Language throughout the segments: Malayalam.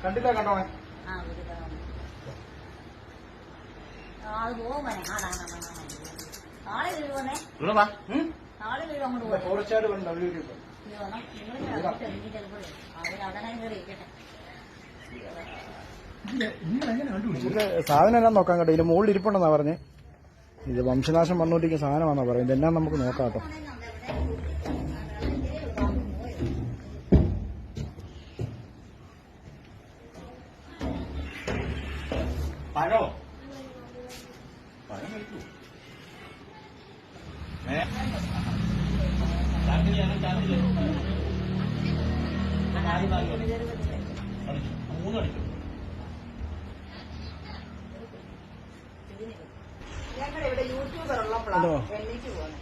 കണ്ടില്ല കണ്ടോണേ കണ്ടോ സാധനം എല്ലാം നോക്കാൻ കേട്ടോ ഇതിന്റെ മുകളിൽ ഇരിപ്പുണ്ടെന്നാ പറഞ്ഞേ ഇത് വംശനാശം വന്നുകൊണ്ടിരിക്കുന്ന സാധനമാണെന്നാ പറയുന്നത് ഇതെല്ലാം നമുക്ക് നോക്കാം കേട്ടോ പഴോ? പഴം കഴിക്കൂ. ഏ? ചാക്കിലാണ് ചാക്കിൽ നാല് നാല് അടിച്ചു മൂന്ന് അടിച്ചു ഞങ്ങൾ ഇവിടെ യൂട്യൂബർ? ഉള്ളപ്പോഴാണ് എണ്ണീറ്റ് പോകുന്നത്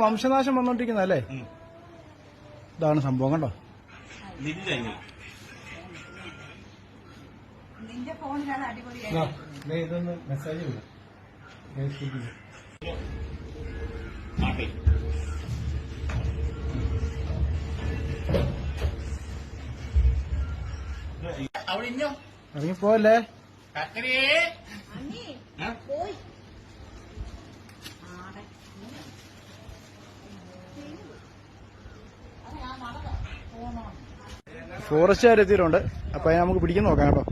വംശനാശം വന്നോണ്ടിരിക്കുന്ന അല്ലേ ഇതാണ് സംഭവം കണ്ടോ? നിന്റെ ഫോണിലാണ് അടിപൊളിയായി ഇതൊന്ന് മെസ്സേജ് വിടും ഫേസ്ബുക്കിൽ ആട്ടെ അവിടെ ഇഞ്ഞോ ഇറങ്ങിപ്പോവല്ലേ? ചക്കരേ ആ? പോയി. അപ്പൊ അതിനെ നമുക്ക് പിടിക്കാൻ നോക്കാം കേട്ടോ.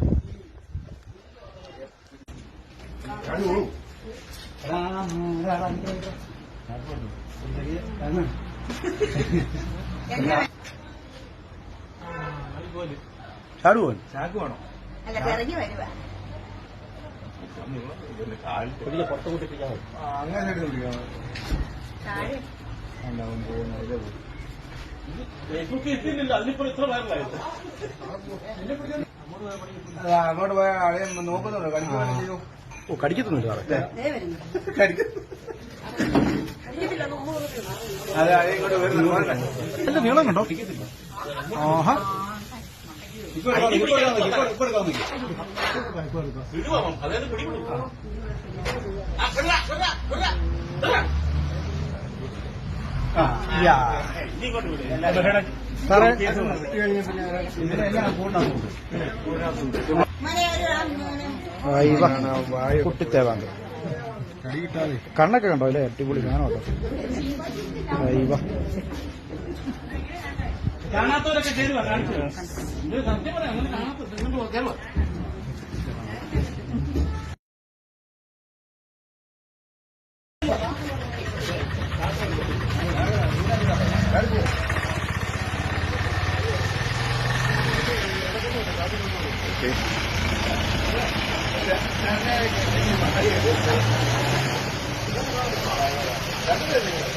ചാടുവോ ചാക്ക് വേണോ? അല്ല വരുവാ പുറത്ത് കൂട്ടിപ്പിക്കാൻ അങ്ങനെ അങ്ങോട്ട് പോയ ആളെ നോക്കുന്നുണ്ടോ? ചെയ്തു ഓ കടിക്കത്തൊന്നുമില്ല സാറേ എന്റെ നീളം കണ്ടോ? ആഹാ. സാറേ കുട്ടിത്തേവാങ്ക് കണ്ണൊക്കെ കണ്ടോ? അല്ലേ? അടിപൊളി ഞാനോ കാണാത്തവരൊക്കെ ചേരുവാ കാണിച്ചു ഇത് സത്യം പറയാം? അങ്ങനെ കാണാത്ത